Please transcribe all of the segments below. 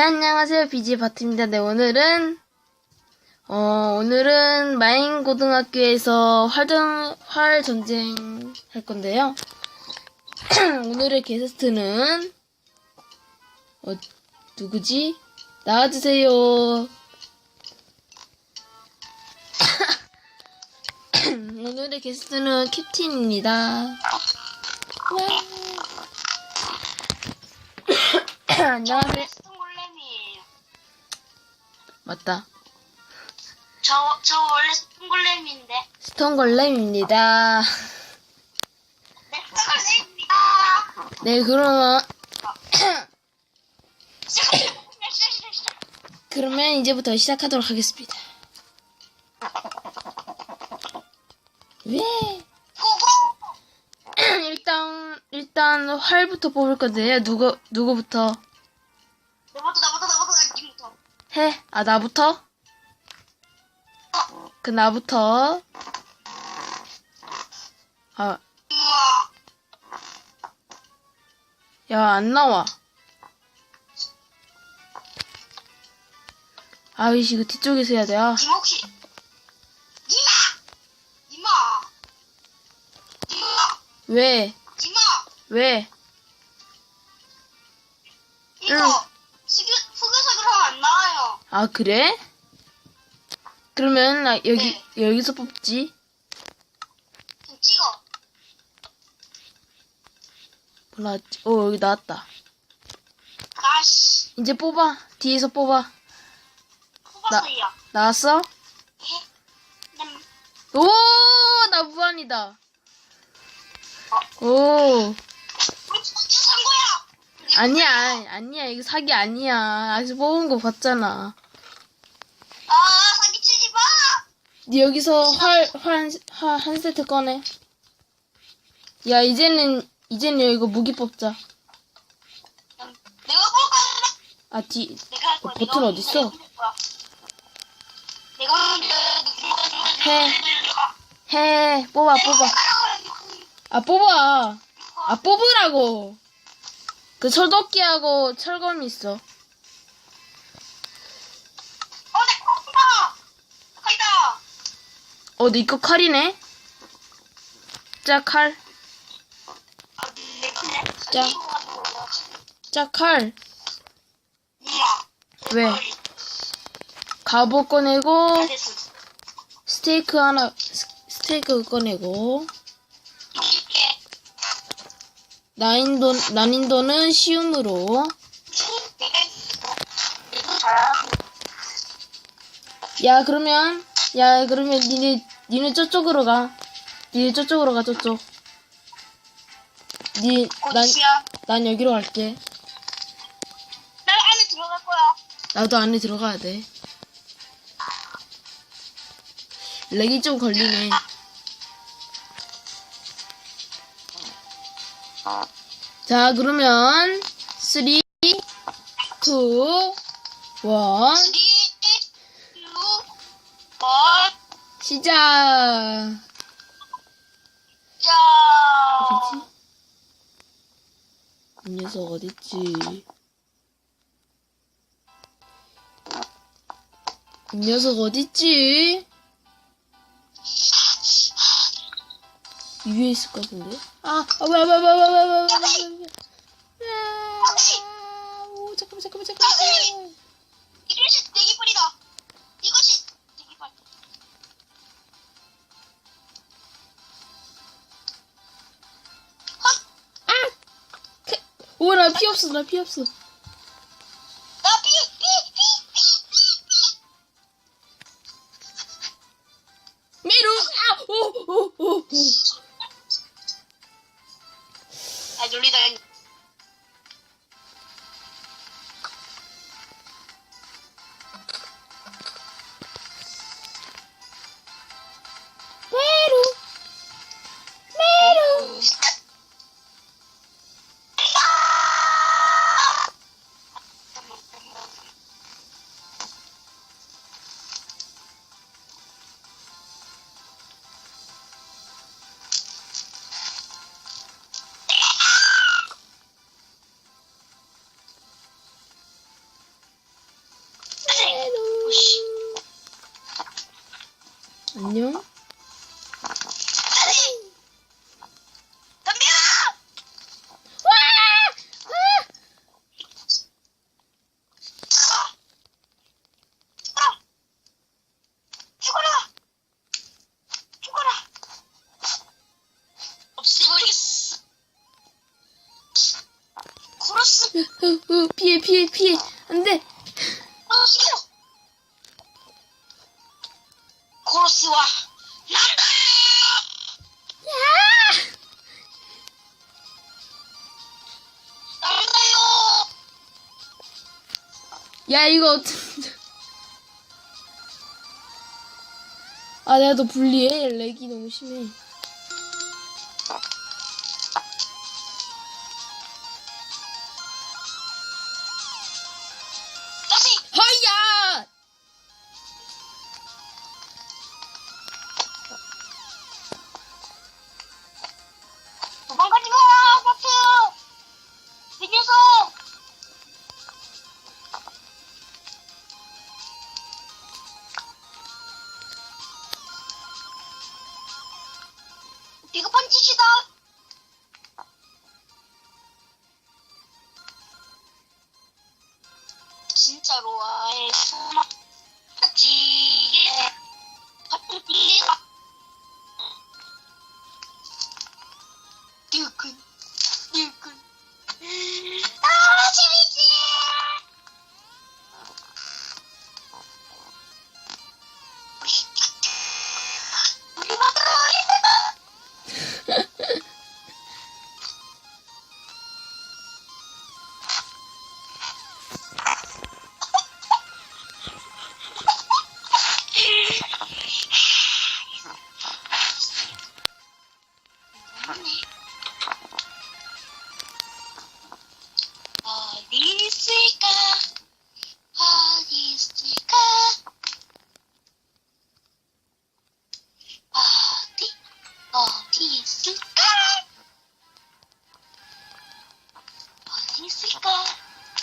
네, 안녕하세요. 비지바트입니다. 네, 오늘은, 어, 오늘은 마인 고등학교에서 활전, 활 전쟁 할 건데요. 오늘의 게스트는, 어, 누구지? 나와주세요. 오늘의 게스트는 캡틴입니다. 와. 안녕하세요. 맞다. 저, 저 원래 스톤골렘인데. 스톤걸렘입니다. 네, 스톤골렘입니다. 네, 그러면. 그러면 이제부터 시작하도록 하겠습니다. 왜? 일단, 일단, 활부터 뽑을 건데요. 누구, 누구부터 해? 아, 나부터? 그, 나부터. 아. 야, 안 나와. 아이씨, 이거 뒤쪽에서 해야 돼. 아, 혹시. 왜? 왜? 이거, 응. 아, 그래? 그러면, 나 여기, 네. 여기서 뽑지. 좀 찍어. 몰라, 어, 여기 나왔다. 아씨. 이제 뽑아. 뒤에서 뽑아. 뽑았어요. 나왔어? 해. 남. 오! 나 무한이다. 오. 거야! 아니야, 아니야. 이거 사기 아니야. 아직 뽑은 거 봤잖아. 아, 사기치지 마! 네 여기서 활, 활, 한, 한, 한 세트 꺼내. 야, 이제는, 이제는 이거 무기 뽑자. 내가 볼 거야! 아, 뒤, 내가 할 거야. 어, 내가 버튼 할 어딨어? 거야. 내가 하면 해. 해. 뽑아, 뽑아. 아, 뽑아. 아, 뽑으라고. 그 철도끼하고 철검 있어. 어, 내 콩다! 칼이다! 어, 니거 칼이네? 짜, 칼. 내 콩네. 자. 짜, 칼. 왜? 갑옷 꺼내고. 스테이크 하나, 스- 스테이크 꺼내고, 난이도, 난이도는 쉬움으로. 야, 그러면, 야, 그러면 니네, 니네 저쪽으로 가. 니네 저쪽으로 가, 저쪽. 니, 난. 난 여기로 갈게. 나 안에 들어갈 거야. 나도 안에 들어가야 돼. 렉이 좀 걸리네. 자, 그러면 3, 2, 1 3, 2, 1. 시작. 자. 어디지? 이 녀석 어딨지? 이 녀석 어딨지? 위에 있을 것 같은데? 아, 아, 뭐야, 뭐야, 뭐야, 뭐야, 뭐야, 뭐야, 뭐야. 아, 오, 잠깐만, 잠깐만, 잠깐만. 이것이 내기벌이다. 이것이 내기벌. 헛! 아! 그, 오, 나 피 없어, 나 피 없어. 피해, 피해, 피해. 안 돼. 코러스 코러스와 난다 야! 난다요 야, 이거 아, 내가 너 불리해. 렉이 너무 심해.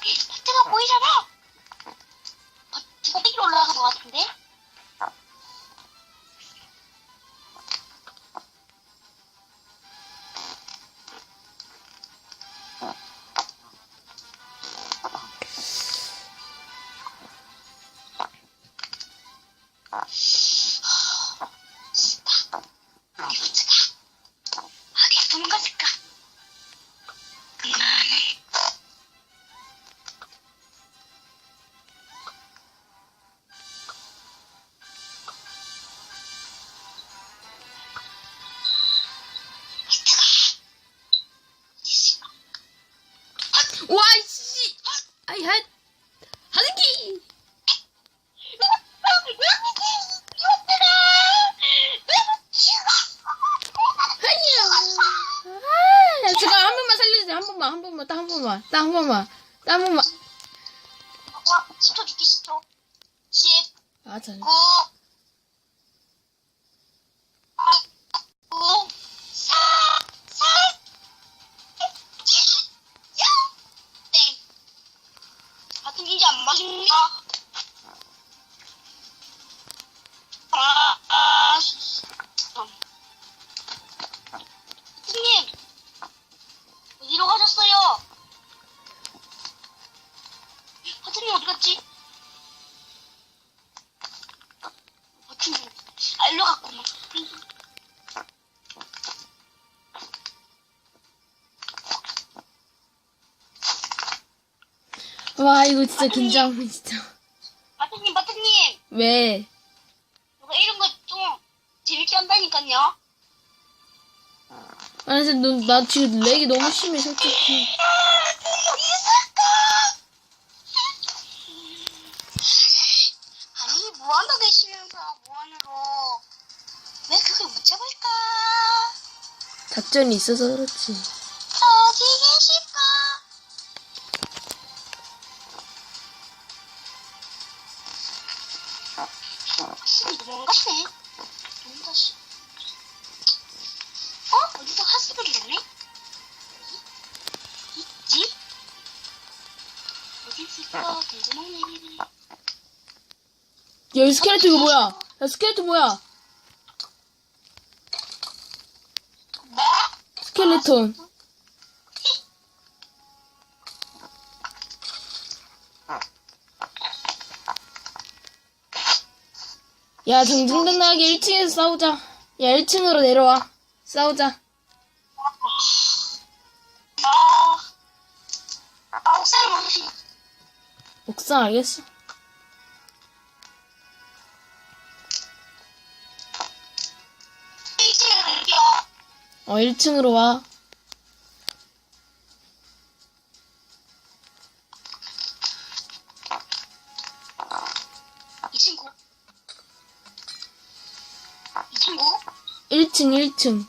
마트가 보이잖아! 마트가 위로 올라간 것 같은데? 한 번만, 한 번만, 딱 한 번만, 딱 한 번만, 딱 한 번만. 와, 10초 줄게, 10초. 10, 아, 잘. 9, 와, 이거 진짜 긴장돼, 진짜. 마트님, 마트님, 왜? 이거 이런 거 좀 재밌게 한다니까요. 아니, 진짜 너, 나 지금 렉이 너무 심해, 솔직히. 아니 무한도 계시면서 무한으로 왜 그걸 못 잡을까? 작전이 있어서 그렇지. 핫스이 도망가시네. 도망가시. 어? 어디서 핫스를 냈네? 있지? 어디 있을까? 궁금하네. 야, 이 스켈레토 이거 뭐야? 야, 스켈레토 뭐야? 뭐? 스켈레톤. 야, 등등등하게 1층에서 싸우자. 야, 1층으로 내려와. 싸우자. 아, 옥상 망신. 옥상 알겠어. 어, 1층으로 와. 1층, 1층.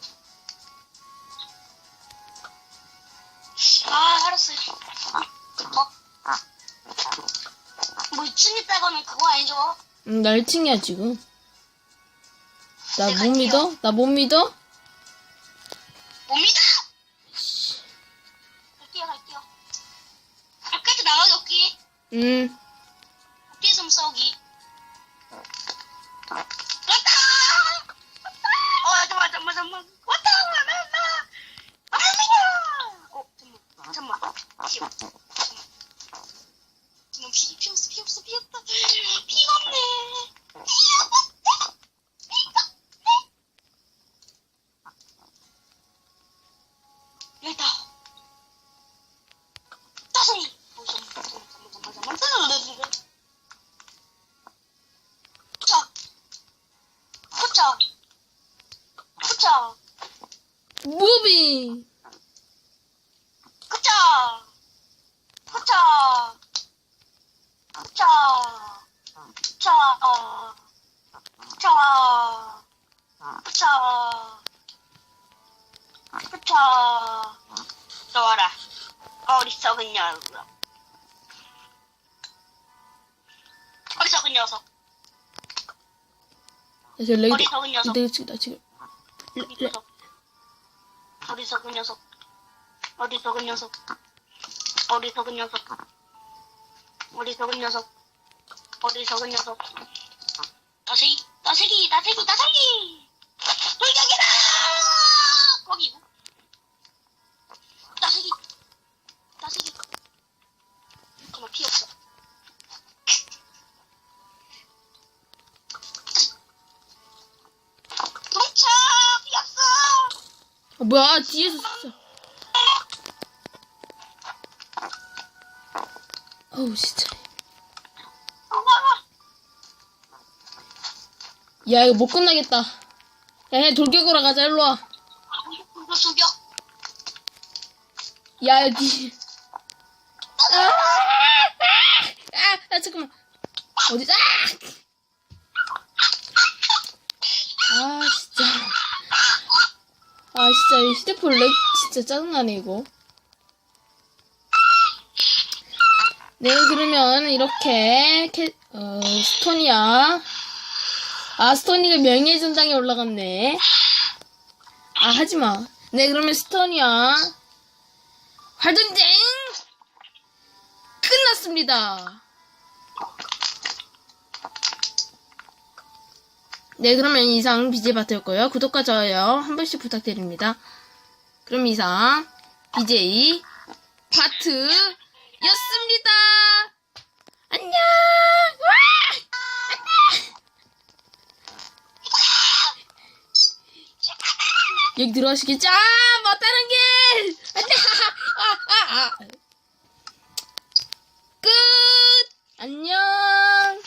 아, 알았어요. 뭐? 뭐, 2층 있다고는 그거 아니죠? 응, 나 1층이야, 지금. 나 내가 못 믿어? 나 못 믿어? 뭡니다! 갈게요, 갈게요. 바깥에 나가기 없기. 응. 여기 녀석. 어리석은 녀석. 야, 저 레이더. 어리석은 녀석. 레이더 나 지금. 레, 레, 녀석. 어리석은 녀석. 어리석은 녀석. 어리석은 녀석. 어리석은 녀석. 어리석은 녀석. 따세기, 따세기, 따세기, 따세기! 돌격이다! 따세기. 아, 뭐야, 뒤에서 진짜. 어우, 진짜. 야, 이거 못 끝나겠다. 야, 그냥 돌격으로 가자, 일로 와. 이거 죽여. 야, 여기. 아, 아, 아, 잠깐만. 어디, 아! 아, 진짜. 아, 진짜, 이 휴대폰 렉 진짜 짜증나네, 이거. 네, 그러면 이렇게, 캐, 어, 스토니아. 아, 스토니가 명예전당에 올라갔네. 아, 하지 마. 네, 그러면 스토니아. 활전쟁! 끝났습니다. 네, 그러면 이상 BJ 바트였고요. 구독과 좋아요 한 번씩 부탁드립니다. 그럼 이상 BJ 파트였습니다. 안녕. 여기 들어가시겠죠? 아, 맞다는 게! 안녕! 끝! 안녕!